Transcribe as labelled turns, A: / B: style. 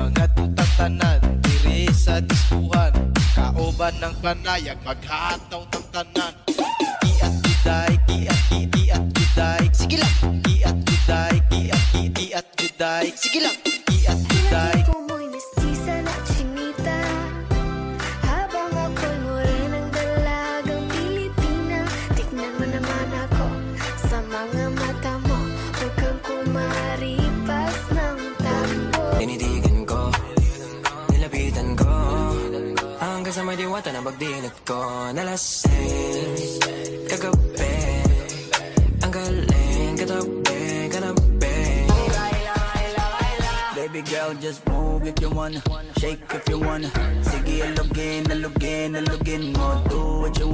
A: mga tutanan diri sa diskuhan kauban ng panayag maghataw ng tanan di at giday di at di di at giday sige lang.
B: Di at giday di at di di at giday sige
C: lang. Di at giday Hanggang sa may diwata na pagdilat ko Nalasing, kagabi Ang galing, katabi, kanabi.
D: Baby girl, just move if you wanna. Shake if you wanna. Sige, alugin, alugin, alugin mo. Do what you